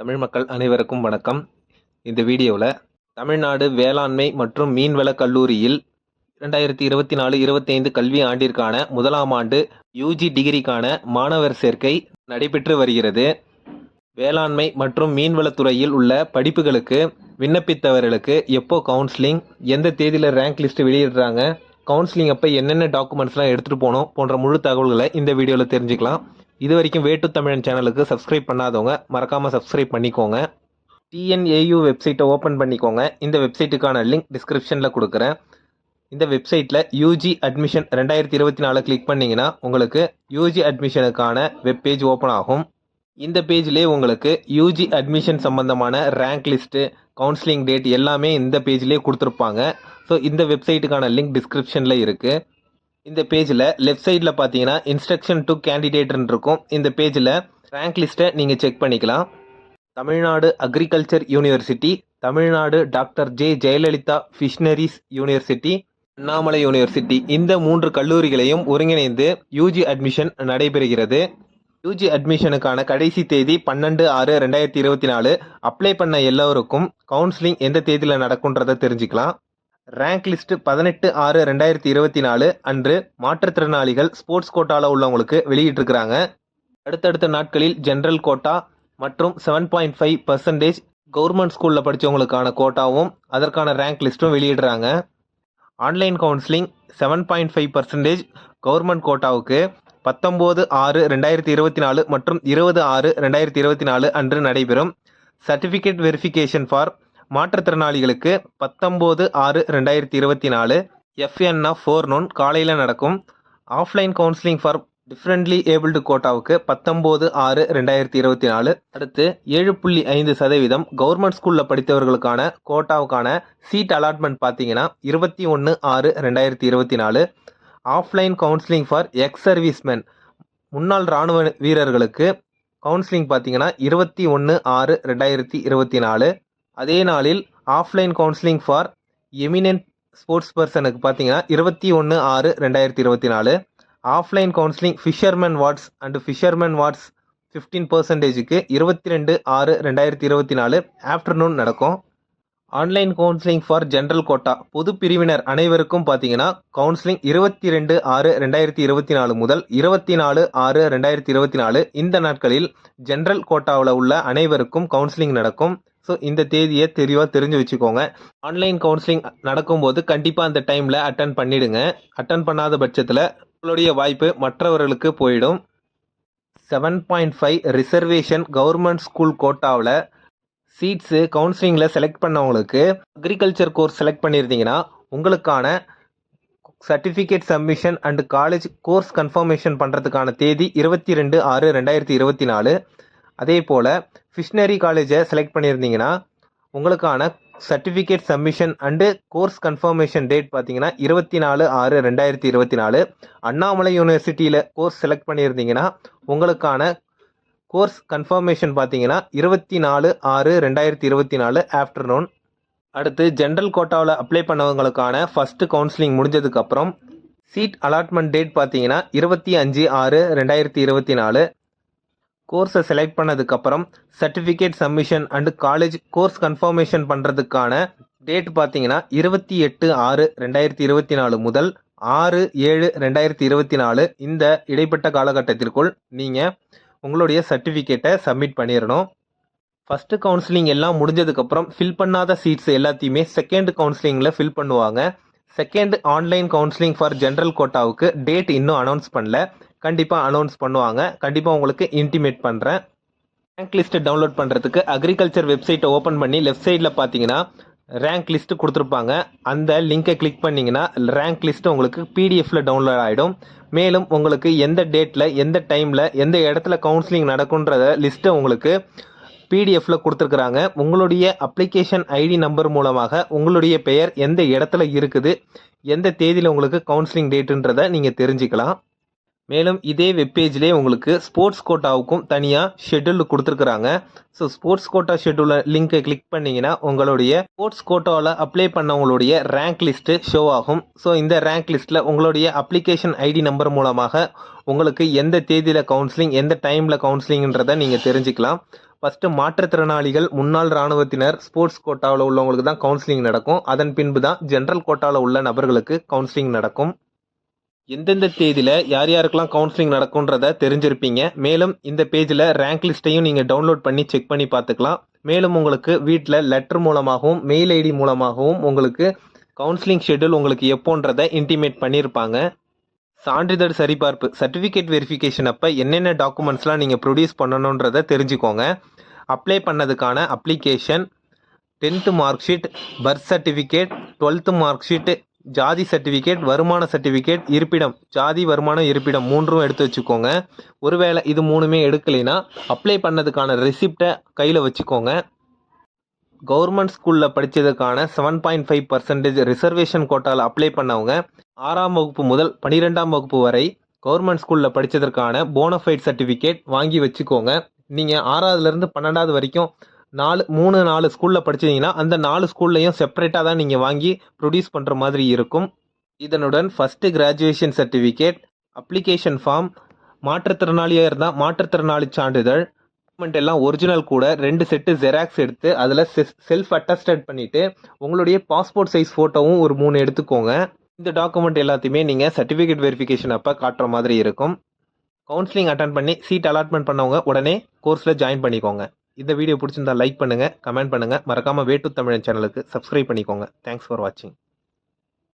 தமிழ் மக்கள் அனைவருக்கும் வணக்கம். இந்த வீடியோவில் தமிழ்நாடு வேளாண்மை மற்றும் மீன்வள கல்லூரியில் இரண்டாயிரத்தி இருபத்தி நாலு இருபத்தைந்து கல்வி ஆண்டிற்கான முதலாம் ஆண்டு யூஜி டிகிரிக்கான மாணவர் சேர்க்கை நடைபெற்று வருகிறது. வேளாண்மை மற்றும் மீன்வளத்துறையில் உள்ள படிப்புகளுக்கு விண்ணப்பித்தவர்களுக்கு எப்போ கவுன்சிலிங் எந்த தேதியில் ரேங்க் லிஸ்ட் வெளியிடுறாங்க கவுன்சிலிங் அப்போ என்னென்ன டாக்குமெண்ட்ஸ்லாம் எடுத்துகிட்டு போகணும் போன்ற முழு தகவல்களை இந்த வீடியோவில் தெரிஞ்சுக்கலாம். இது வரைக்கும் வேட்டு தமிழன் சேனலுக்கு சப்ஸ்கிரைப் பண்ணாதவங்க மறக்காமல் சப்ஸ்கிரைப் பண்ணிக்கோங்க. டிஎன்ஏயு வெப்சைட்டை ஓப்பன் பண்ணிக்கோங்க. இந்த வெப்சைட்டுக்கான லிங்க் டிஸ்கிரிப்ஷனில் கொடுக்குறேன். இந்த வெப்சைட்டில் யூஜி அட்மிஷன் ரெண்டாயிரத்தி இருபத்தி நாலு கிளிக் பண்ணிங்கன்னா உங்களுக்கு யூஜி அட்மிஷனுக்கான வெப் பேஜ் ஓப்பன் ஆகும். இந்த பேஜ்லேயே உங்களுக்கு யூஜி அட்மிஷன் சம்பந்தமான ரேங்க் லிஸ்ட்டு கவுன்சிலிங் டேட் எல்லாமே இந்த பேஜ்லேயே கொடுத்துருப்பாங்க. ஸோ இந்த வெப்சைட்டுக்கான லிங்க் டிஸ்கிரிப்ஷனில் இருக்குது இந்த பேஜில் லெஃப்ட் சைடில் பார்த்தீங்கன்னா இன்ஸ்ட்ரக்ஷன் டு கேண்டிடேட்னு இருக்கும். இந்த பேஜில் ரேங்க் லிஸ்ட்டை நீங்கள் செக் பண்ணிக்கலாம். Tamil Nadu agriculture university Tamil Nadu doctor J Jayalalithaa fisheries university Annamalai university இந்த மூன்று கல்லூரிகளையும் ஒருங்கிணைந்து யூஜி அட்மிஷன் நடைபெறுகிறது. யூஜி அட்மிஷனுக்கான கடைசி தேதி பன்னெண்டு ஆறு ரெண்டாயிரத்தி இருபத்தி நாலு. அப்ளை பண்ண எல்லோருக்கும் கவுன்சிலிங் எந்த தேதியில் நடக்குன்றதை தெரிஞ்சுக்கலாம். ரேங்க் லிஸ்ட் பதினெட்டு ஆறு ரெண்டாயிரத்தி இருபத்தி நாலு அன்று மாற்றுத்திறனாளிகள் ஸ்போர்ட்ஸ் கோட்டாவில் உள்ளவங்களுக்கு வெளியிட்டிருக்கிறாங்க. அடுத்தடுத்த நாட்களில் ஜென்ரல் கோட்டா மற்றும் seven point five percentage government ஸ்கூலில் படித்தவங்களுக்கான கோட்டாவும் அதற்கான ரேங்க் லிஸ்ட்டும் வெளியிடுறாங்க. Online counselling seven point five percentage government கோட்டாவுக்கு பத்தொம்போது ஆறு ரெண்டாயிரத்தி இருபத்தி நாலு மற்றும் இருபது ஆறு ரெண்டாயிரத்தி இருபத்தி நாலு அன்று நடைபெறும். சர்டிஃபிகேட் வெரிஃபிகேஷன் ஃபார் மாற்றுத்திறனாளிகளுக்கு பத்தொம்போது ஆறு ரெண்டாயிரத்தி இருபத்தி நாலு எஃப்என்ஆ ஃபோர் நோன் காலையில் நடக்கும் offline counselling for differently abled கோட்டாவுக்கு பத்தொம்போது ஆறு ரெண்டாயிரத்தி இருபத்தி நாலு. அடுத்து ஏழு புள்ளி ஐந்து சதவீதம் கவர்மெண்ட் ஸ்கூலில் படித்தவர்களுக்கான கோட்டாவுக்கான சீட் அலாட்மெண்ட் பார்த்தீங்கன்னா இருபத்தி ஒன்று ஆறு ரெண்டாயிரத்தி இருபத்தி நாலு. Offline counselling for ex serviceman முன்னாள் இராணுவ வீரர்களுக்கு கவுன்சிலிங் பார்த்தீங்கன்னா இருபத்தி ஒன்று ஆறு ரெண்டாயிரத்தி இருபத்தி நாலு. அதே நாளில் offline counselling for eminent sports பர்சனுக்கு பார்த்தீங்கன்னா இருபத்தி ஒன்று ஆறு ரெண்டாயிரத்தி இருபத்தி நாலு offline counselling fisherman wards and fisherman wards fifteen பர்சன்டேஜுக்கு இருபத்தி ரெண்டு ஆறு ரெண்டாயிரத்தி இருபத்தி நாலு ஆஃப்டர்நூன் நடக்கும். Online counselling for general quota பொது பிரிவினர் அனைவருக்கும் பார்த்தீங்கன்னா கவுன்சிலிங் இருபத்தி ரெண்டு ஆறு ரெண்டாயிரத்தி இருபத்தி நாலு முதல் இருபத்தி நாலு ஆறு ரெண்டாயிரத்தி இருபத்தி நாலு இந்த நாட்களில் ஜென்ரல் கோட்டாவில் உள்ள அனைவருக்கும் கவுன்சிலிங் நடக்கும். ஸோ இந்த தேதியை தெளிவாக தெரிஞ்சு வச்சுக்கோங்க. ஆன்லைன் கவுன்சிலிங் நடக்கும்போது கண்டிப்பாக அந்த டைமில் அட்டன் பண்ணிடுங்க. அட்டன் பண்ணாத பட்சத்தில் உங்களுடைய வாய்ப்பு மற்றவர்களுக்கு போயிடும். Seven point five reservation government school கோட்டாவில் சீட்ஸு கவுன்சிலிங்கில் செலக்ட் பண்ணவங்களுக்கு அக்ரிகல்ச்சர் கோர்ஸ் செலக்ட் பண்ணியிருந்தீங்கன்னா உங்களுக்கான certificate submission and college course confirmation பண்ணுறதுக்கான தேதி இருபத்தி ரெண்டு ஆறு ரெண்டாயிரத்தி இருபத்தி நாலு. அதே போல் ஃபிஷ்னரி காலேஜை செலக்ட் பண்ணியிருந்தீங்கன்னா உங்களுக்கான certificate submission and course confirmation date பார்த்தீங்கன்னா இருபத்தி நாலு ஆறு ரெண்டாயிரத்தி இருபத்தி நாலு அண்ணாமலை யூனிவர்சிட்டியில் கோர்ஸ் செலக்ட் பண்ணியிருந்தீங்கன்னா உங்களுக்கான கோர்ஸ் கன்ஃபர்மேஷன் பார்த்தீங்கன்னா இருபத்தி நாலு ஆறு ரெண்டாயிரத்தி இருபத்தி நாலு ஆஃப்டர்நூன் அடுத்து ஜென்ரல் கோட்டாவில் அப்ளை பண்ணவங்களுக்கான ஃபஸ்ட்டு கவுன்சிலிங் முடிஞ்சதுக்கப்புறம் சீட் அலாட்மெண்ட் டேட் பார்த்தீங்கன்னா இருபத்தி அஞ்சு ஆறு ரெண்டாயிரத்தி இருபத்தி நாலு கோர்ஸை செலக்ட் பண்ணதுக்கப்புறம் certificate submission and college course confirmation பண்ணுறதுக்கான டேட் பார்த்தீங்கன்னா இருபத்தி எட்டு ஆறு ரெண்டாயிரத்தி இருபத்தி நாலு முதல் ஆறு ஏழு ரெண்டாயிரத்தி இருபத்தி நாலு இந்த இடைப்பட்ட காலகட்டத்திற்குள் நீங்கள் உங்களுடைய சர்டிஃபிகேட்டை சப்மிட் பண்ணிடணும் ஃபஸ்ட்டு கவுன்சிலிங் எல்லாம் முடிஞ்சதுக்கப்புறம் ஃபில் பண்ணாத சீட்ஸ் எல்லாத்தையுமே செகண்ட் கவுன்சிலிங்கில் ஃபில் பண்ணுவாங்க. Second online counselling for general கோட்டாவுக்கு date இன்னும் அனௌன்ஸ் பண்ணல. கண்டிப்பாக அனௌன்ஸ் பண்ணுவாங்க. கண்டிப்பாக உங்களுக்கு இன்டிமேட் பண்ணுறேன் ரேங்க் லிஸ்ட்டை டவுன்லோட் பண்ணுறதுக்கு அக்ரிகல்ச்சர் வெப்சைட்டை ஓப்பன் பண்ணி லெஃப்ட் சைடில் பார்த்தீங்கன்னா ரேங்க் லிஸ்ட்டு கொடுத்துருப்பாங்க. அந்த லிங்கை கிளிக் பண்ணிங்கன்னா ரேங்க் லிஸ்ட்டு உங்களுக்கு பிடிஎஃப்பில் டவுன்லோட் ஆகிடும் மேலும் உங்களுக்கு எந்த டேட்டில் எந்த டைமில் எந்த இடத்துல கவுன்சிலிங் நடக்குன்றத லிஸ்ட்டை உங்களுக்கு பிடிஎஃப்பில் கொடுத்துருக்குறாங்க. உங்களுடைய அப்ளிகேஷன் ஐடி நம்பர் மூலமாக உங்களுடைய பெயர் எந்த இடத்துல இருக்குது எந்த தேதியில் உங்களுக்கு கவுன்சிலிங் டேட்டுன்றதை நீங்கள் தெரிஞ்சுக்கலாம். மேலும் இதே வெப்பேஜ்லேயே உங்களுக்கு ஸ்போர்ட்ஸ் கோட்டாவுக்கும் தனியாக ஷெட்யூல் கொடுத்துருக்குறாங்க. ஸோ ஸ்போர்ட்ஸ் கோட்டா ஷெட்யூலில் லிங்கை கிளிக் பண்ணிங்கன்னா உங்களுடைய ஸ்போர்ட்ஸ் கோட்டாவில் அப்ளை பண்ணவங்களுடைய ரேங்க் லிஸ்ட்டு ஷோ ஆகும். ஸோ இந்த ரேங்க் லிஸ்ட்டில் உங்களுடைய அப்ளிகேஷன் ஐடி நம்பர் மூலமாக உங்களுக்கு எந்த தேதியில் கவுன்சிலிங் எந்த டைமில் கவுன்சிலிங்ன்றதை நீங்கள் தெரிஞ்சுக்கலாம். ஃபஸ்ட்டு மாற்றுத்திறனாளிகள் முன்னாள் இராணுவத்தினர் ஸ்போர்ட்ஸ் கோட்டாவில் உள்ளவங்களுக்கு தான் கவுன்சிலிங் நடக்கும். அதன் பின்பு தான் ஜென்ரல் கோட்டாவில் உள்ள நபர்களுக்கு கவுன்சிலிங் நடக்கும். எந்தெந்த தேதியில் யார் யாருக்கெல்லாம் கவுன்சிலிங் நடக்கும்ன்றத தெரிஞ்சிருப்பீங்க. மேலும் இந்த பேஜில் ரேங்க் லிஸ்ட்டையும் நீங்கள் டவுன்லோட் பண்ணி செக் பண்ணி பார்த்துக்கலாம். மேலும் உங்களுக்கு வீட்டில் லெட்டர் மூலமாகவும் மெயில் ஐடி மூலமாகவும் உங்களுக்கு கவுன்சிலிங் ஷெட்யூல் உங்களுக்கு எப்போன்றதை இன்டிமேட் பண்ணியிருப்பாங்க. சான்றிதழ் சரிபார்ப்பு சர்டிஃபிகேட் வெரிஃபிகேஷன் அப்போ என்னென்ன டாக்குமெண்ட்ஸ்லாம் நீங்கள் ப்ரொடியூஸ் பண்ணணுன்றதை தெரிஞ்சுக்கோங்க. Apply பண்ணதுக்கான application tenth mark sheet birth certificate twelfth mark sheet ஜாதி சர்டிஃபிகேட் வருமான சர்டிஃபிகேட் இருப்பிடம் ஜாதி வருமானம் இருப்பிடம் மூன்றும் எடுத்து வச்சுக்கோங்க. ஒருவேளை இது மூணுமே எடுக்கலைன்னா அப்ளை பண்ணதுக்கான ரெசிப்டை கையில் வச்சுக்கோங்க. கவர்மெண்ட் ஸ்கூலில் படித்ததுக்கான seven point five percentage reservation கோட்டாவில் அப்ளை பண்ணவங்க ஆறாம் வகுப்பு முதல் பன்னிரெண்டாம் வகுப்பு வரை கவர்மெண்ட் ஸ்கூலில் படித்ததற்கான போனஃபைட் சர்டிஃபிகேட் வாங்கி வச்சுக்கோங்க. நீங்கள் ஆறாவதுலேருந்து பன்னெண்டாவது வரைக்கும் நாலு மூணு நாலு ஸ்கூலில் படிச்சிங்கன்னா அந்த நாலு ஸ்கூல்லையும் செப்பரேட்டாக தான் நீங்கள் வாங்கி ப்ரொடியூஸ் பண்ணுற மாதிரி இருக்கும். இதனுடன் first graduation certificate application form மாற்றுத்திறனாளியாக இருந்தால் மாற்றுத்திறனாளி சான்றிதழ் டாக்குமெண்ட் எல்லாம் ஒரிஜினல் கூட ரெண்டு செட்டு ஜெராக்ஸ் எடுத்து அதில் செல்ஃப் அட்டஸ்டட் பண்ணிவிட்டு உங்களுடைய பாஸ்போர்ட் சைஸ் ஃபோட்டோவும் ஒரு மூணு எடுத்துக்கோங்க. இந்த டாக்குமெண்ட் எல்லாத்தையுமே நீங்கள் சர்டிஃபிகேட் வெரிஃபிகேஷன் அப்போ காட்டுற மாதிரி இருக்கும். கவுன்சிலிங் அட்டன் பண்ணி சீட் அலாட்மெண்ட் பண்ணவங்க உடனே கோர்ஸில் ஜாயின் பண்ணிக்கோங்க. இந்த வீடியோ பிடிச்சிருந்தா லைக் பண்ணுங்கள் கமெண்ட் பண்ணுங்கள் மறக்காமல் வேட்டு தமிழன் சேனலுக்கு சப்ஸ்கிரைப் பண்ணிக்கோங்க. தேங்க்ஸ் ஃபார் வாட்சிங்